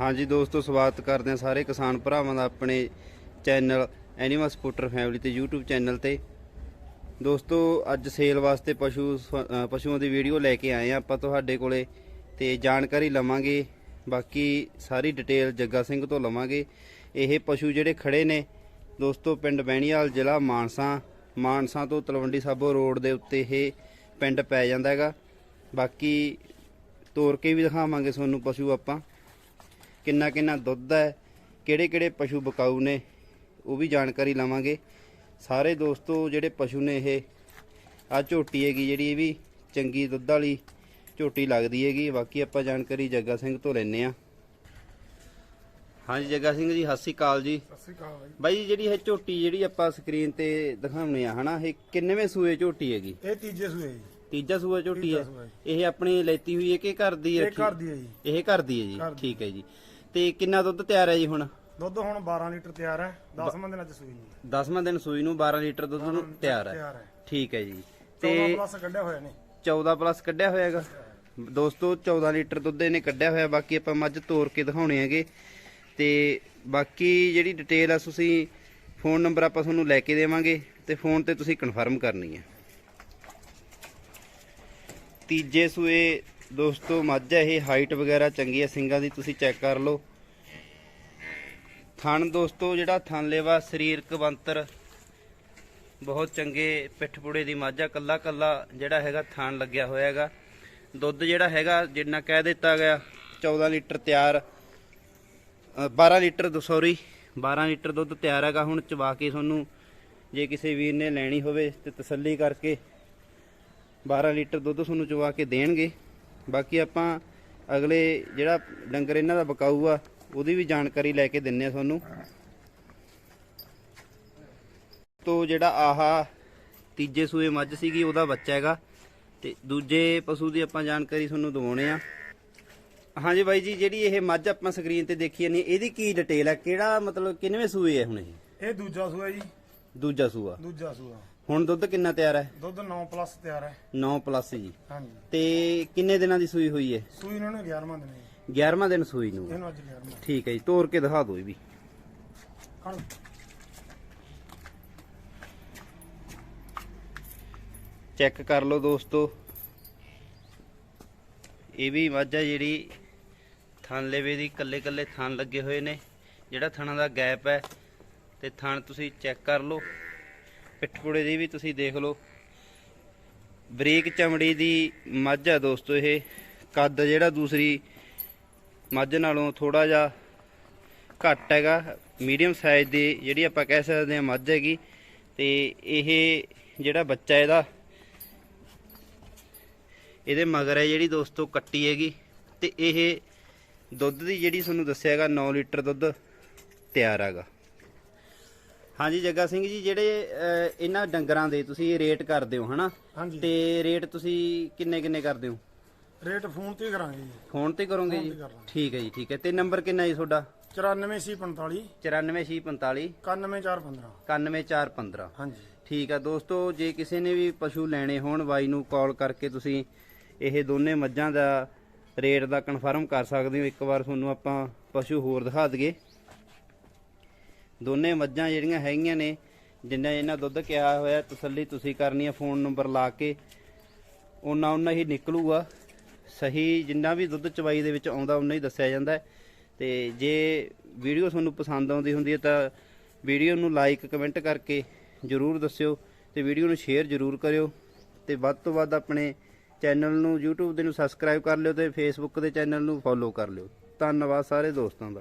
ਹਾਂਜੀ ਦੋਸਤੋ, ਸਵਾਗਤ ਕਰਦੇ ਹਾਂ ਸਾਰੇ ਕਿਸਾਨ ਭਰਾਵਾਂ ਦਾ ਆਪਣੇ ਚੈਨਲ ਐਨੀਮਲ ਸਪੋਰਟਰ ਫੈਮਿਲੀ ਤੇ YouTube ਚੈਨਲ ਤੇ। ਦੋਸਤੋ, ਅੱਜ ਸੇਲ ਵਾਸਤੇ ਪਸ਼ੂ ਸ- ਪਸ਼ੂਆਂ ਦੀ ਵੀਡੀਓ ਲੈ ਕੇ ਆਏ ਆ ਆਪਾਂ ਤੁਹਾਡੇ ਕੋਲੇ ਤੇ ਜਾਣਕਾਰੀ ਲਵਾਂਗੇ। ਬਾਕੀ ਸਾਰੀ ਡਿਟੇਲ ਜੱਗਾ ਸਿੰਘ ਤੋਂ ਲਵਾਂਗੇ। ਇਹ ਪਸ਼ੂ ਜਿਹੜੇ ਖੜੇ ਨੇ, ਦੋਸਤੋ, ਪਿੰਡ ਬੈਣੀਵਾਲ ਜ਼ਿਲ੍ਹਾ ਮਾਨਸਾ। ਮਾਨਸਾ ਤੋਂ ਤਲਵੰਡੀ ਸਾਬੋ ਰੋਡ ਦੇ ਉੱਤੇ ਇਹ ਪਿੰਡ ਪੈ ਜਾਂਦਾ ਹੈਗਾ। ਬਾਕੀ ਤੋਰ ਕੇ ਵੀ ਦਿਖਾਵਾਂਗੇ ਤੁਹਾਨੂੰ ਪਸ਼ੂ ਆਪਾਂ। ਕਿੰਨਾ ਕਿੰਨਾ ਦੁੱਧ ਹੈ ਕਿਹੜੇ ਕਿਹੜੇ ਪਸ਼ੂ ਬਕਾਊ ਨੇ ਉਹ ਵੀ ਜਾਣਕਾਰੀ ਲਵਾਂਗੇ। ਸਾਰੇ ਦੋਸਤੋ ਜਿਹੜੇ ਪਸ਼ੂ ਨੇ ਇਹ ਆ ਝੋਟੀ ਹੈਗੀ ਜਿਹੜੀ ਇਹ ਵੀ ਚੰਗੀ ਦੁੱਧ ਵਾਲੀ ਝੋਟੀ ਲੱਗਦੀ ਹੈਗੀ। ਬਾਕੀ ਆਪਾਂ ਜਾਣਕਾਰੀ ਜੱਗਾ ਸਿੰਘ ਤੋਂ ਲੈਨੇ ਆ ਹਾਂਜੀ ਜੱਗਾ ਸਿੰਘ ਜੀ ਸਤਿ ਸ਼੍ਰੀ ਅਕਾਲ ਜੀ। ਸਤਿ ਸ੍ਰੀ ਅਕਾਲ ਬਾਈ। ਬਾਈ ਜਿਹੜੀ ਇਹ ਝੋਟੀ ਜਿਹੜੀ ਆਪਾਂ ਸਕਰੀਨ ਤੇ ਦਿਖਾਉਣੇ ਆ ਹਨਾ ਇਹ ਕਿੰਨੇਵੇਂ ਸੂਏ ਝੋਟੀ ਹੈਗੀ? ਇਹ ਤੀਜੇ ਸੂਏ ਜੀ। ਤੀਜਾ ਸੂਆ ਝੋਟੀ ਹੈ। ਇਹ ਆਪਣੀ ਲੈਤੀ ਹੋਈ ਹੈ ਕਿ ਘਰ ਦੀ ਇਹ ਰੱਖੀ ਘਰ ਦੀ ਹੈ ਜੀ। ਇਹ ਘਰ ਦੀ ਹੈ ਜੀ। ਠੀਕ ਹੈ ਜੀ। ਤੇ ਕਿੰਨਾ ਦੁੱਧ ਤਿਆਰ ਹੈ ਜੀ ਹੁਣ? ਦੁੱਧ ਹੁਣ 12 ਲੀਟਰ ਤਿਆਰ ਹੈ। 10 ਦਿਨਾਂ ਚ ਸੂਈ ਜੀ 10ਵਾਂ ਦਿਨ ਸੂਈ ਨੂੰ 12 ਲੀਟਰ ਦੁੱਧ ਨੂੰ ਤਿਆਰ ਹੈ। ਠੀਕ ਹੈ ਜੀ। 14 ਤੇ ਪਲੱਸ ਕੱਢਿਆ ਹੋਇਆ ਨੇ। 14 ਪਲੱਸ ਕੱਢਿਆ ਹੋਇਆ ਹੈਗਾ ਦੋਸਤੋ 14 ਲੀਟਰ ਦੁੱਧ ਇਹਨੇ ਕੱਢਿਆ ਹੋਇਆ। ਬਾਕੀ ਆਪਾਂ ਮੱਝ ਤੋੜ ਕੇ ਦਿਖਾਉਣੇ ਹੈਗੇ। ਤੇ ਬਾਕੀ ਜਿਹੜੀ ਡਿਟੇਲ ਆ ਤੁਸੀਂ ਫੋਨ ਨੰਬਰ ਆਪਾਂ ਤੁਹਾਨੂੰ ਲੈ ਕੇ ਦੇਵਾਂਗੇ। ਤੇ ਫੋਨ ਤੇ ਤੁਸੀਂ ਕਨਫਰਮ ਕਰਨੀ ਹੈ। ਤੀਜੇ ਸੂਏ ਦੋਸਤੋ ਮੱਝ ਹੈ ਇਹ ਹਾਈਟ ਵਗੈਰਾ ਚੰਗੀ ਹੈ ਸਿੰਗਾਂ ਦੀ ਤੁਸੀਂ ਚੈੱਕ ਕਰ ਲਓ। ਥਣ ਦੋਸਤੋ ਜਿਹੜਾ ਥਣ ਲੇਵਾ ਸਰੀਰਕ ਬੰਤਰ ਬਹੁਤ ਚੰਗੇ ਪਿੱਠਪੂੜੇ ਦੀ ਮਾਝਾ ਕੱਲਾ ਕੱਲਾ ਜਿਹੜਾ ਹੈਗਾ ਥਣ ਲੱਗਿਆ ਹੋਇਆ ਹੈਗਾ। ਦੁੱਧ ਜਿਹੜਾ ਹੈਗਾ ਜਿੰਨਾ ਕਹਿ ਦਿੱਤਾ ਗਿਆ 14 ਲੀਟਰ ਤਿਆਰ ਅ, 12 ਲੀਟਰ ਸੌਰੀ 12 ਲੀਟਰ ਦੁੱਧ ਤਿਆਰ ਹੈਗਾ। ਹੁਣ ਚਵਾ ਕੇ ਤੁਹਾਨੂੰ ਜੇ ਕਿਸੇ ਵੀਰ ਨੇ ਲੈਣੀ ਹੋਵੇ ਤੇ ਤਸੱਲੀ ਕਰਕੇ 12 ਲੀਟਰ ਦੁੱਧ ਤੁਹਾਨੂੰ ਚਵਾ ਕੇ ਦੇਣਗੇ। ਬਾਕੀ ਆਪਾਂ ਅਗਲੇ ਜਿਹੜਾ ਡੰਗਰ ਇਹਨਾਂ ਦਾ ਬਕਾਊ ਆ ਉਹਦੀ ਵੀ ਜਾਣਕਾਰੀ ਲੈ ਕੇ ਦਿੰਨੇ ਆ ਤੁਹਾਨੂੰ। ਤੋਂ ਜਿਹੜਾ ਆਹਾ ਤੀਜੇ ਸੂਏ ਮੱਝ ਸੀਗੀ ਉਹਦਾ ਬੱਚਾ ਹੈਗਾ। ਤੇ ਦੂਜੇ ਪਸ਼ੂ ਦੀ ਆਪਾਂ ਜਾਣਕਾਰੀ ਤੁਹਾਨੂੰ ਦਿਵਾਉਣੇ ਆ। ਹਾਂਜੀ ਬਾਈ ਜੀ ਜਿਹੜੀ ਇਹ ਮੱਝ ਆਪਾਂ ਸਕਰੀਨ ਤੇ ਦੇਖੀ ਜਾਂਦੀ ਇਹਦੀ ਕੀ ਡਿਟੇਲ ਹੈ ਕਿਹੜਾ ਮਤਲਬ ਕਿੰਨਵੇਂ ਸੂਏ ਹੈ ਹੁਣ ਇਹ? ਇਹ ਦੂਜਾ ਸੂਆ ਜੀ। ਦੂਜਾ ਸੂਆ। ਦੂਜਾ ਸੂਆ। ਹੁਣ ਦੁੱਧ ਕਿੰਨਾ ਤਿਆਰ ਹੈ? ਦੁੱਧ 9 ਪਲੱਸ ਤਿਆਰ ਹੈ। 9 ਪਲੱਸ ਜੀ। ਹਾਂਜੀ। ਤੇ ਕਿੰਨੇ ਦਿਨਾਂ ਦੀ ਸੂਈ ਹੋਈ ਹੈ? ਸੂਈ ਨੂੰ 11ਵਾਂ ਦਿਨ ਹੈ। ਜੀ। 11ਵਾਂ ਦਿਨ ਸੂਈ ਨੂੰ। ਇਹਨੂੰ ਅੱਜ 11ਵਾਂ ਠੀਕ ਹੈ ਜੀ ਤੋੜ ਕੇ ਦਿਖਾ ਦਿਓ ਇਹ ਵੀ। ਚੈੱਕ ਕਰ ਲਓ ਦੋਸਤੋ। ਇਹ ਵੀ ਮੱਝ ਆ ਜਿਹੜੀ ਥਣ ਲੇਵੇ ਦੀ ਕੱਲੇ ਕੱਲੇ ਥਣ ਲੱਗੇ ਹੋਏ ਨੇ। ਜਿਹੜਾ ਥਣਾਂ ਦਾ ਗੈਪ ਹੈ ਤੇ ਥਣ ਤੁਸੀਂ ਚੈੱਕ ਕਰ ਲਓ। ਪਿੱਠਪੁੜੇ ਦੀ ਵੀ ਤੁਸੀਂ ਦੇਖ ਲਓ। ਬਰੀਕ ਚਮੜੀ ਦੀ ਮੱਝ ਆ ਦੋਸਤੋ ਇਹ। ਕੱਦ ਜਿਹੜਾ ਦੂਸਰੀ ਮੱਝ ਨਾਲੋਂ ਥੋੜਾ ਜਿਹਾ ਘੱਟ ਹੈਗਾ। ਮੀਡੀਅਮ ਸਾਈਜ਼ ਦੀ ਜਿਹੜੀ ਆਪਾਂ ਕਹਿ ਸਕਦੇ ਹਾਂ ਮੱਝ ਹੈਗੀ। ਤੇ ਇਹ ਜਿਹੜਾ ਬੱਚਾ ਇਹਦਾ, ਇਹਦੇ ਮਗਰ ਹੈ ਜਿਹੜੀ ਦੋਸਤੋ ਕੱਟੀ ਹੈਗੀ। ਤੇ ਇਹ ਦੁੱਧ ਦੀ ਜਿਹੜੀ ਤੁਹਾਨੂੰ ਦੱਸਿਆ ਹੈਗਾ 9 ਲੀਟਰ ਦੁੱਧ ਤਿਆਰ ਹੈਗਾ। ਹਾਂਜੀ ਜੱਗਾ ਸਿੰਘ ਜੀ ਜਿਹੜੇ ਅਹ, ਇਹਨਾਂ ਡੰਗਰਾਂ ਦੇ ਤੁਸੀਂ ਰੇਟ ਕਰਦੇ ਹੋ ਹਨਾ? ਹਾਂਜੀ। ਤੇ ਰੇਟ ਤੁਸੀਂ ਕਿੰਨੇ ਕਿੰਨੇ ਕਰਦੇ ਹੋ? ਰੇਟ ਫੋਨ ਤੇ ਹੀ ਕਰਾਂਗੇ ਜੀ। ਫੋਨ ਤੇ ਕਰੋਗੇ ਜੀ? ਤੇ ਕਰ ਲਾਂਗੇ। ਠੀਕ ਹੈ ਜੀ ਠੀਕ ਹੈ। ਤੇ ਨੰਬਰ ਕਿੰਨਾ ਜੀ ਤੁਹਾਡਾ? 9445 94645 91415 91415 ਹਾਂਜੀ। ਠੀਕ ਆ ਦੋਸਤੋ ਜੇ ਕਿਸੇ ਨੇ ਵੀ ਪਸ਼ੂ ਲੈਣੇ ਹੋਣ ਬਾਈ ਨੂੰ ਕਾਲ ਕਰਕੇ ਤੁਸੀਂ ਇਹ ਦੋਨੇ ਮੱਝਾਂ ਦਾ ਰੇਟ ਦਾ ਕਨਫਰਮ ਕਰ ਸਕਦੇ ਹੋ। ਇੱਕ ਵਾਰ ਤੁਹਾਨੂੰ ਆਪਾਂ ਪਸ਼ੂ ਹੋਰ ਦਿਖਾ ਦਈਏ। ਦੋਨੇ ਮੱਝਾਂ ਜਿਹੜੀਆਂ ਹੈਗੀਆਂ ਨੇ, ਜਿੰਨਾ ਇਹਨਾਂ ਦੁੱਧ ਕਿਹਾ ਹੋਇਆ, ਤਸੱਲੀ ਤੁਸੀਂ ਕਰਨੀ ਆ, ਫੋਨ ਨੰਬਰ ਲਾ ਕੇ ਉਹਨਾਂ ਉਹਨਾਂ ਹੀ ਨਿਕਲੂਗਾ। ਸਹੀ ਜਿੰਨਾ ਵੀ ਦੁੱਧ ਚਵਾਈ ਦੇ ਵਿੱਚ ਆਉਂਦਾ ਉਹਨਾਂ ਹੀ ਦੱਸਿਆ ਜਾਂਦਾ ਹੈ। ਤੇ ਜੇ ਵੀਡੀਓ ਤੁਹਾਨੂੰ ਪਸੰਦ ਆਉਂਦੀ ਹੁੰਦੀ ਹੈ, ਤਾਂ ਵੀਡੀਓ ਨੂੰ ਲਾਈਕ, ਕਮੈਂਟ ਕਰਕੇ ਜਰੂਰ ਦੱਸਿਓ ਤੇ ਵੀਡੀਓ ਨੂੰ ਸ਼ੇਅਰ ਜਰੂਰ ਕਰਿਓ। ਤੇ ਵੱਧ ਤੋਂ ਵੱਧ ਆਪਣੇ ਚੈਨਲ ਨੂੰ, YouTube ਦੇ ਨੂੰ ਸਬਸਕ੍ਰਾਈਬ ਕਰ ਲਿਓ ਤੇ Facebook ਦੇ ਚੈਨਲ ਨੂੰ ਫੋਲੋ ਕਰ ਲਿਓ। ਧੰਨਵਾਦ ਸਾਰੇ ਦੋਸਤਾਂ ਦਾ।